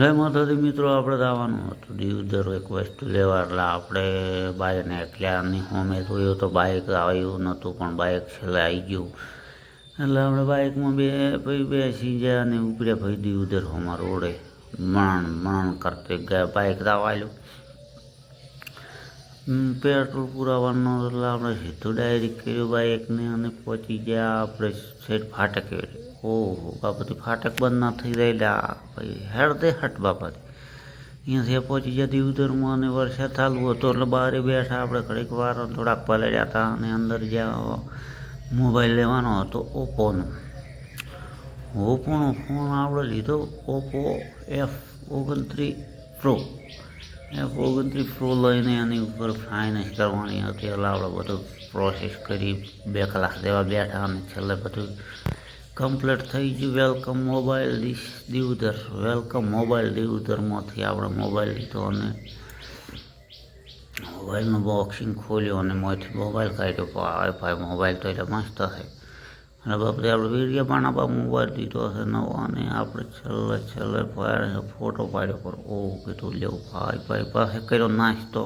જય માતાજી, મિત્રો, આપણે જવાનું હતું. દીવદર એક વસ્તુ લેવા, એટલે આપણે બાઈને એકલાની હોમે જોયું તો બાઇક આવ્યું નહોતું, પણ બાઇક છેલ્લે આવી ગયું. એટલે આપણે બાઇકમાં બે, ભાઈ બેસી ગયા અને ઉપડ્યા ભાઈ દીવદર હોમાં રોડે મણ મણ કરતે ગયા બાઇક દાવાયું પેટ્રોલ પુરાવાનો એટલે આપણે સીધો ડાયરેક્ટ કર્યું બાઇકને અને પહોંચી ગયા આપણે સેટ ફાટક ઓહો બાપાથી ફાટક બંધ ના થઈ રહેલા. ભાઈ હેડ દે હટ બાપાથી અહીંયાથી પહોંચી ગયા દીવદરમાં અને વરસાદ ચાલુ હતો એટલે બહાર બેઠા આપણે ઘડીક વાર થોડાક પલડ્યા હતા અને અંદર જ્યાં મોબાઈલ લેવાનો હતો ઓપ્પોનો ઓપ્પોનો ફોન આપણે લીધો ઓપ્પો એફ ઓગણત્રીસ પ્રો. ઓગણત્રીસ પ્રો લઈને એની ઉપર ફાઇનાન્સ કરવાની હતી. એટલે આપણે બધું પ્રોસેસ કરી બે કલાક દેવા બેઠા અને છેલ્લે બધું કમ્પ્લીટ થઈ ગયું. Welcome mobile dish Deodar welcome mobile દીવધરમાંથી આપણે મોબાઈલ લીધો અને મોબાઈલનું બોક્સિંગ ખોલ્યું અને મોંથી મોબાઈલ કાઢ્યો. ભાઈ મોબાઈલ તો એટલે મસ્ત છે. અને બાપરે આપણે વીડિયો આપણા મોબાઈલ દીધો હશે નવો અને આપણે છેલ્લે છેલ્લે ફોટો પાડ્યો પર ઓ કીધું લેવું ભાઈ ભાઈ પાસે કર્યો નાસ્તો.